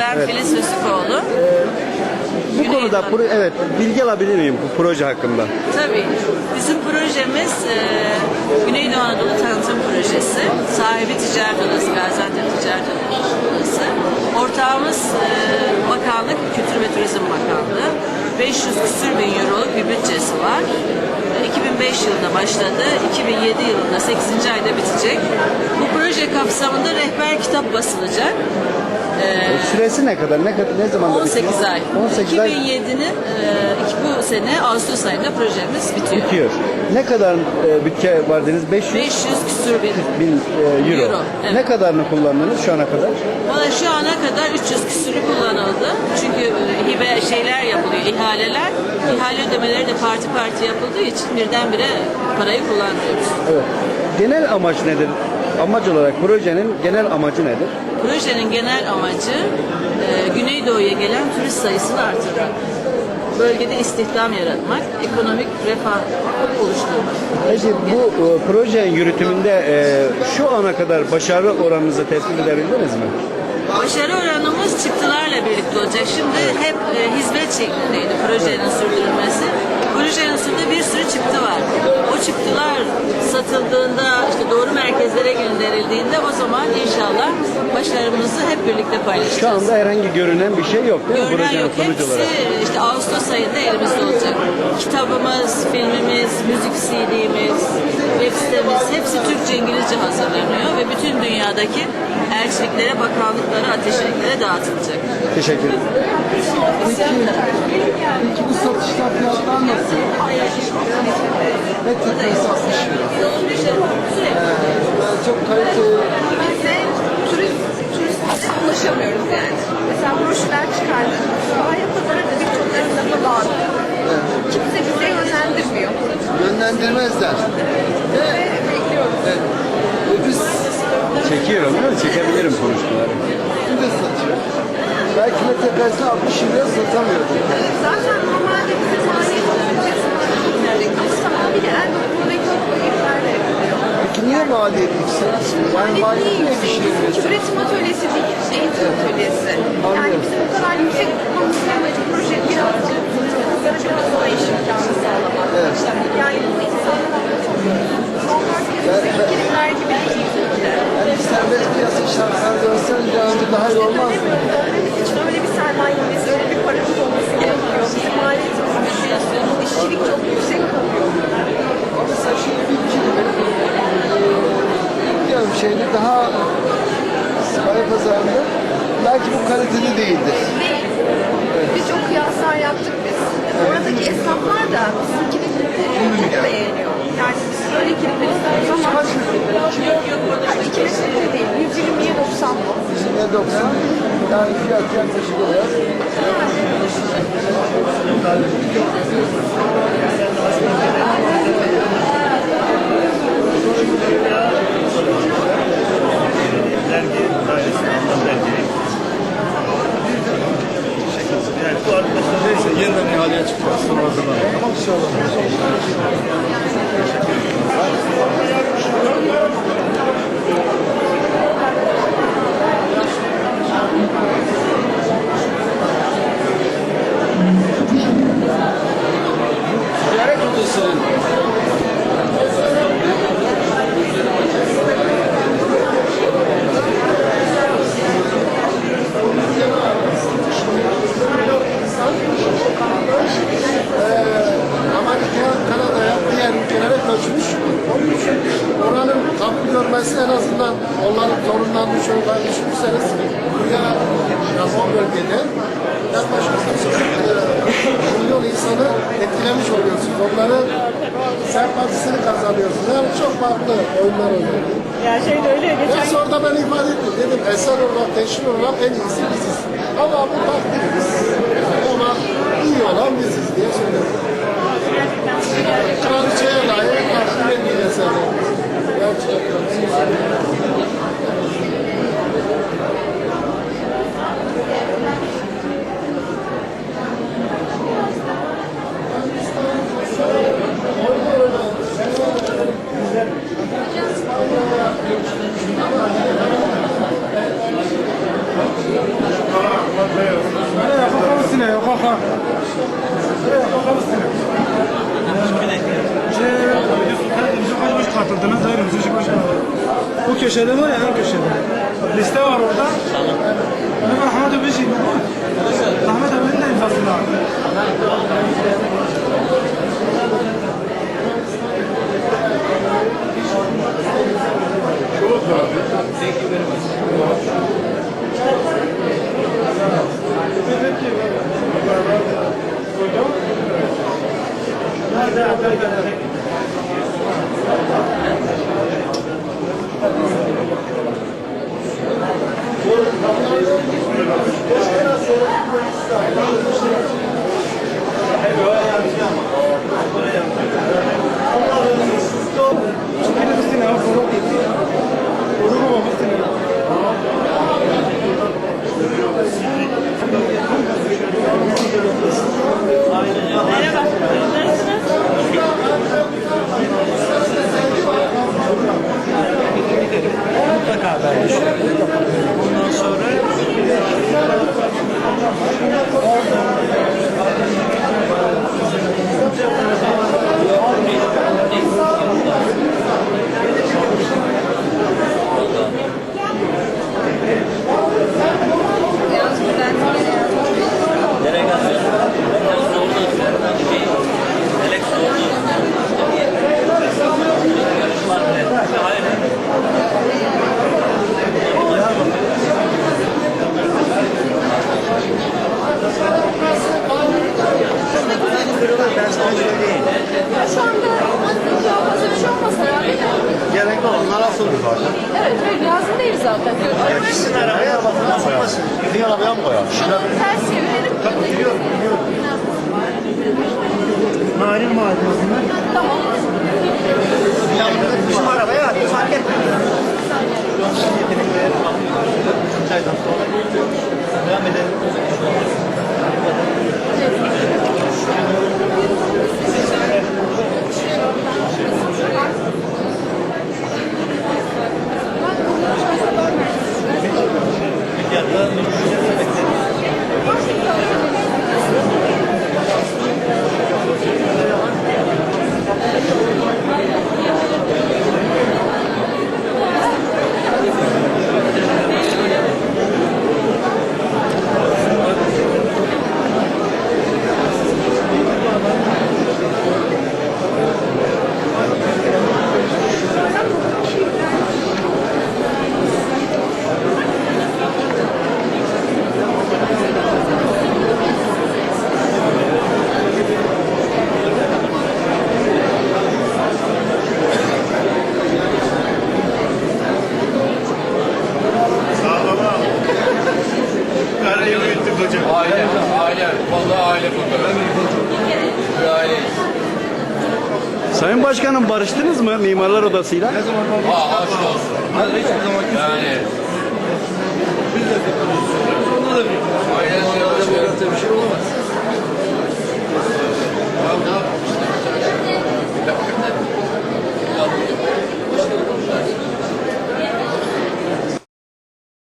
Ben Evet. Filiz Özükoğlu. Bu Güneydoğu. konuda pro- evet bilgi alabilir miyim bu proje hakkında? Tabii. Bizim projemiz e, Güneydoğu Anadolu Tanıtım Projesi. Sahibi Ticaret Odası, Gaziantep Ticaret Odası. Ortağımız e, Bakanlık, Kültür ve Turizm Bakanlığı. 500 küsür bin euroluk bir bütçesi var. E, 2005 yılında başladı. 2007 yılında 8. ayda bitecek. Bu proje kapsamında rehber kitap basılacak. Süresi ne kadar? Ne kadar ne zaman 18 ay. 18 ay 2007'nin e, bu sene Ağustos ayında projemiz bitiyor. bitiyor. Ne kadar e, bütçe var dediniz? 500 500 küsur bin. bin e, euro. Euro, evet. Ne kadarını kullandınız şu ana kadar? Valla şu ana kadar 300 küsürü kullanıldı. Çünkü e, hibe şeyler yapılıyor, ihaleler. İhale ödemeleri de parti parti yapıldığı için birdenbire parayı kullanmıyoruz. Evet. Genel amaç nedir? Amaç olarak projenin genel amacı nedir? Projenin genel amacı e, Güneydoğu'ya gelen turist sayısını artırmak. Bölgede istihdam yaratmak, ekonomik refah oluşturmak. Peki bu e, projenin yürütümünde e, şu ana kadar başarı oranınızı tespit edebildiniz mi? Başarı oranımız çıktılarla birlikte olacak. Şimdi hep e, hizmet şeklindeydi projenin sürdürülmesi. Projenin üstünde bir sürü çıktı var. O çıktılar satıldığında, işte doğru merkezlere gönderildiğinde o zaman inşallah başarımızı hep birlikte paylaşacağız. Şu anda herhangi görünen bir şey yok değil mi? Görünen Projenin yok. Hepsi olarak. işte Ağustos ayında elimizde olacak. Kitabımız, filmimiz, müzik CD'miz, web sitemiz hepsi Türkçe İngilizce hazırlanıyor ve bütün dünyadaki elçiliklere, bakanlıklara, ateşliklere dağıtılacak. Teşekkür ederim. Peki bu satışlar fiyatlar nasıl? Metrekare 60 lira. Ee, çok kaliteli Bize turist, turistlere ulaşamıyoruz yani. Mesela broşürler çıkardık. Pazarı da birçok tarafına bağlı. Kimse bize yönlendirmiyor. yönlendirmezler. Ve bekliyoruz. Evet. Biz Çekiyorum değil mi? Çekebilirim konuşmaları. Satıyor. Belki metrekaresini 60 liraya satamıyorduk. Zaten normalde bizim maliyet. Peki niye maliyet yüksek? Yani Maliyet niye yüksek? düşünüyorsun? Üretim atölyesi değil, eğitim atölyesi. Yani bizim bu kadar yüksek tutmamızın amacı proje biraz çocuklara biraz daha iş imkanı sağlamak. Evet. Yani bunu insanlara herkesin fikirler gibi değil. Yani serbest piyasa şartları dönsen önce daha iyi olmaz mı? Dönmemiz için öyle bir sermayemiz, öyle bir paramız olması gerekiyor. Bizim maliyetimiz düşük, işçilik çok yüksek kalıyor. Ama mesela şimdi bir kelime bilmiyorum şeyde daha Pazarında belki bu kaliteli değildir. Değil. Birçok kıyaslar yaptık biz. Oradaki esnaflar da bizimkini çok beğeniyor. Yani biz böyle kilimler istiyoruz ama Kaç lira? yok yok burada 2 litre değil. 120'ye 90 bu. Bizimle 90. Yani fiyat yaklaşık olarak. Dergi dairesi anlam belgeyi. Yani bu arkadaşlar Neyse yeniden ihaleye çıkacağız. Sonra hazırlanalım. Tamam inşallah. Ziyaret odasının göçmüş. Onun için oranın kabul görmesi en azından onların torunlarını çocuklarını düşünürseniz buraya yani o bölgede yaklaşık 8 milyon insanı etkilemiş oluyorsunuz. Onların sempatisini kazanıyorsunuz. Yani çok farklı oyunlar oluyor. Ya şey de öyle geçen Ben orada ben ifade ettim. Dedim eser olarak, teşhir olarak en iyisi biziz. Ama bu takdirimiz ona iyi olan biziz diye söyledim. Kraliçeye layık takdir Bu köşede var ya en köşede. Liste var orada. Hemen Ahmet abi şey Ahmet abinin de imzası var. Merhaba. Bizim arabaya mı koyalım? Ters çevirelim. Biliyorum, biliyorum. Narin mahallesinde. Tamam. Bizim arabaya at, fark etmiyor. Devam edelim. Sayın Başkanım barıştınız mı Mimarlar Odası'yla? Aa, aşk olsun. Yani. Biz